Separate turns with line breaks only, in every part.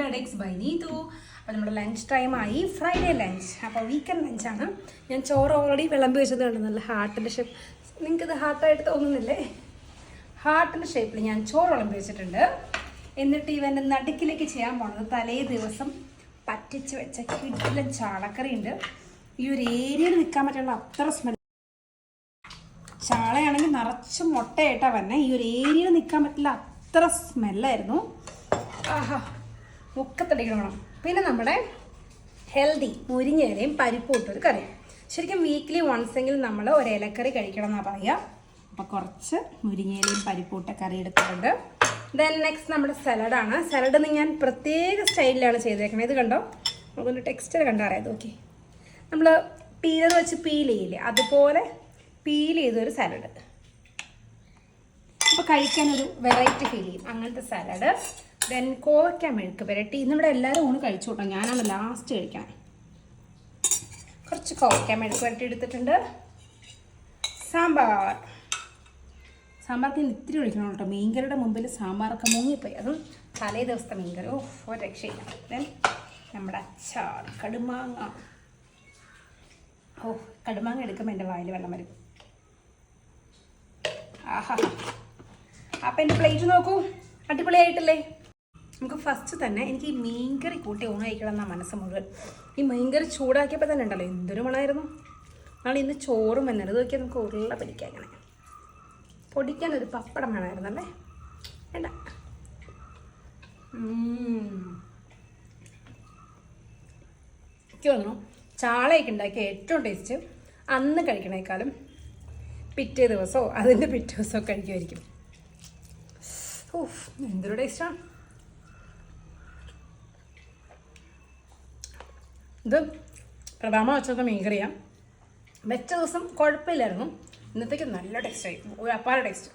ഡെഡെക്സ് by Neethu അപ്പോൾ നമ്മുടെ lunch ടൈമായി ഫ്രൈഡേ ലഞ്ച് അപ്പോൾ വീക്കെൻഡ് ലഞ്ചാണ് ഞാൻ ചോറ് ഓൾറെഡി വിളമ്പി വെച്ചത് കണ്ടു. നല്ല ഹാർട്ടിന്റെ ഷേപ്പ് നിങ്ങൾക്കിത് ഹാർട്ടായിട്ട് തോന്നുന്നില്ലേ? ഹാർട്ടിന്റെ ഷേപ്പിൽ ഞാൻ ചോറ് വിളമ്പി വെച്ചിട്ടുണ്ട്. എന്നിട്ട് ഇവന്റെ നടുക്കിലേക്ക് ചെയ്യാൻ പോണത് തലേ ദിവസം പറ്റിച്ച് വെച്ച കിഡിലെ ചാളക്കറി ഉണ്ട്. ഈ ഒരു ഏരിയയിൽ നിൽക്കാൻ പറ്റുള്ള അത്ര സ്മെൽ ചാളയാണെങ്കിൽ നിറച്ച് മുട്ടയായിട്ടാണ് വന്നെ ഈ ഒരു ഏരിയയിൽ നിൽക്കാൻ പറ്റില്ല അത്ര സ്മെല്ലായിരുന്നു ആഹാ. മുക്കത്തടിക്കണം പിന്നെ നമ്മുടെ ഹെൽത്തി പരിപ്പ് ഇട്ടൊരു കറി. ശരിക്കും വീക്ക്ലി വൺസ് എങ്കിലും നമ്മൾ ഒരു ഇലക്കറി കഴിക്കണം എന്നാണ് പറയുക. അപ്പോൾ കുറച്ച് മുരിങ്ങയിലയും പരിപ്പൂട്ട കറി എടുത്തിട്ടുണ്ട്. ദെൻ നെക്സ്റ്റ് നമ്മുടെ സലഡാണ് സലഡ് ഞാൻ പ്രത്യേക സ്റ്റൈലിലാണ് ചെയ്തേക്കുന്നത്. ഇത് കണ്ടോ? നമുക്കൊന്ന് ടെക്സ്റ്റർ കണ്ടറിയാം ഓക്കെ നമ്മൾ പീലർ വെച്ച് പീൽ ചെയ്യില്ലേ? അതുപോലെ പീൽ ചെയ്തൊരു സാലഡ് അപ്പോൾ കഴിക്കാനൊരു വെറൈറ്റി ഫീൽ ചെയ്യും. അങ്ങനത്തെ സാലഡ് ദെൻ കോവയ്ക്ക മെഴുക്ക് പുരട്ടി. ഇന്നിവിടെ എല്ലാവരും ഊണ് കഴിച്ചു കൂട്ടോ. ഞാനാണ് ലാസ്റ്റ് കഴിക്കാൻ. കുറച്ച് കോവയ്ക്ക മെഴുക്ക് പുരട്ടി എടുത്തിട്ടുണ്ട്. സാമ്പാർ. സാമ്പാർക്ക് ഇന്ന് ഇത്തിരി ഒഴിക്കണം കേട്ടോ. മീൻകറിയുടെ മുമ്പിൽ സാമ്പാറൊക്കെ മുങ്ങിപ്പോയി. അതും തലേ ദിവസത്തെ മീൻകറി. ഓ ഒരു രക്ഷയില്ല. ദെൻ നമ്മുടെ അച്ചാർ കടുമാങ്ങ. ഓ കടുമാങ്ങ എടുക്കുമ്പോൾ എന്റെ വായിൽ വെള്ളം വരും. ആഹാ. അപ്പം എന്റെ പ്ലേറ്റ് നോക്കൂ. അടിപൊളിയായിട്ടില്ലേ? നമുക്ക് ഫസ്റ്റ് തന്നെ എനിക്ക് ഈ മീൻകറി കൂട്ടി ഊണ് കഴിക്കണം എന്നാ മനസ്സ് മുഴുവൻ. ഈ മീൻകറി ചൂടാക്കിയപ്പോൾ തന്നെ ഉണ്ടല്ലോ എന്തൊരു മണമായിരുന്നു നാളെ ഇന്ന് ചോറും വന്നത് നോക്കിയാൽ നമുക്ക് ഉരുള പിടിക്കാം അങ്ങനെ പൊടിക്കാൻ ഒരു പപ്പടം വേണമായിരുന്നല്ലേ വേണ്ട. എനിക്ക് തോന്നുന്നു ചാളയൊക്കെ ഉണ്ടാക്കിയ ഏറ്റവും ടേസ്റ്റ് അന്ന് കഴിക്കണേക്കാളും പിറ്റേ ദിവസമോ അതിന്റെ പിറ്റേ ദിവസമോ കഴിക്കുമായിരിക്കും. ഓഫ് എന്തൊരു ടേസ്റ്റാണ് ഇത് പ്രധാന വെച്ചൊക്കെ മീൻകറിയാണ് വെച്ച ദിവസം കുഴപ്പമില്ലായിരുന്നു. ഇന്നത്തേക്ക് നല്ല ടേസ്റ്റായി ഒരു അപ്പാര ടേസ്റ്റ്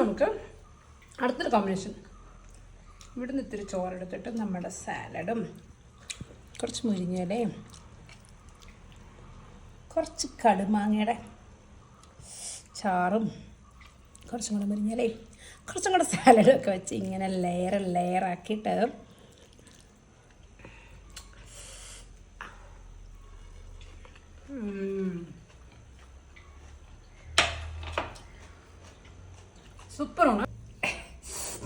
നമുക്ക് അടുത്തൊരു കോമ്പിനേഷൻ ഇവിടുന്ന് ഇത്തിരി ചോറെടുത്തിട്ട് നമ്മുടെ സാലഡും കുറച്ച് മുരിങ്ങയിലയും കുറച്ച് കടുമാങ്ങയുടെ ചാറും കുറച്ചും കൂടെ മുരിങ്ങയിലയും കുറച്ചും കൂടെ സാലഡ് ഒക്കെ വെച്ച് ഇങ്ങനെ ലെയർ ലെയർ ആക്കിയിട്ട് സൂപ്പറാണ്.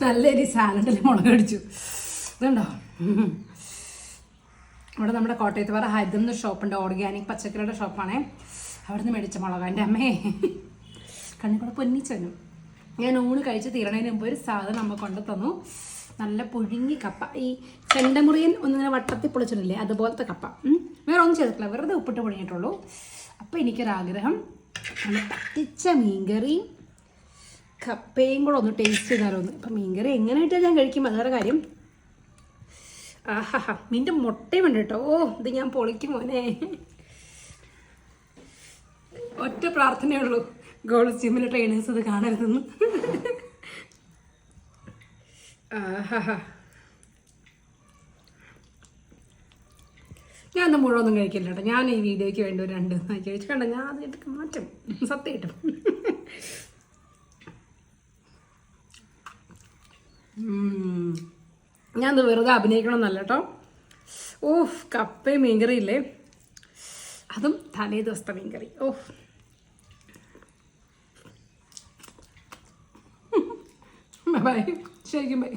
നല്ലൊരു സാലഡിൽ മുളക് അടിച്ചു ഇതുണ്ടോ? ഇവിടെ നമ്മുടെ കോട്ടയത്ത് പറ ഹൈദർന്ന് ഷോപ്പുണ്ട്. ഓർഗാനിക് പച്ചക്കറിയുടെ ഷോപ്പാണേ. അവിടെ നിന്ന് മേടിച്ച മുളക്. എന്റെ അമ്മേ. കണ്ണിക്കൂടെ പൊന്നിച്ചനും ഞാൻ ഊണ് കഴിച്ച് തീരണതിന് മുമ്പ് ഒരു സാധനം നമ്മൾ കൊണ്ടു തന്നു. നല്ല പുഴുങ്ങി കപ്പ. ഈ ചെണ്ടമുറിയൻ ഒന്നിങ്ങനെ വട്ടത്തിൽ പൊളിച്ചിട്ടില്ലേ അതുപോലത്തെ കപ്പ. വേറെ ഒന്നും ചെയ്തിട്ടില്ല. വെറുതെ ഉപ്പിട്ട് പൊഴിഞ്ഞിട്ടുള്ളൂ അപ്പോൾ എനിക്കൊരാഗ്രഹം. നല്ല പറ്റിച്ച മീൻകറിയും കപ്പയും കൂടെ ഒന്ന് ടേസ്റ്റ് ചെയ്താലോ ഒന്ന് ഇപ്പം മീൻകറി എങ്ങനെയായിട്ടാണ് ഞാൻ കഴിക്കും? അതാണ് കാര്യം. ആഹാ മീന്റെ മുട്ടയും ഉണ്ട് കേട്ടോ. ഓ ഇത് ഞാൻ പൊളിക്കും മോനെ. ഒറ്റ പ്രാർത്ഥനയേ ഉള്ളൂ. ഗോൾഡ് ജിമ്മിലെ ട്രെയിനേഴ്സ് അത് കാണരുതെന്ന്. അന്ന് മുഴുവൊന്നും കഴിക്കില്ല കേട്ടോ. ഞാൻ ഈ വീഡിയോയ്ക്ക് വേണ്ടി ഒരു രണ്ട് കഴിച്ചു. കണ്ട? ഞാൻ അത് മാറ്റം മാറ്റും. സത്യം കിട്ടും. ഉം. ഞാനത് വെറുതെ അഭിനയിക്കണമെന്നല്ല കേട്ടോ. ഓഫ് കപ്പയും മീൻകറി ഇല്ലേ അതും തലേ ദിവസത്തെ മീൻകറി. ഓഫ് ബൈ ശരിക്കും ബൈ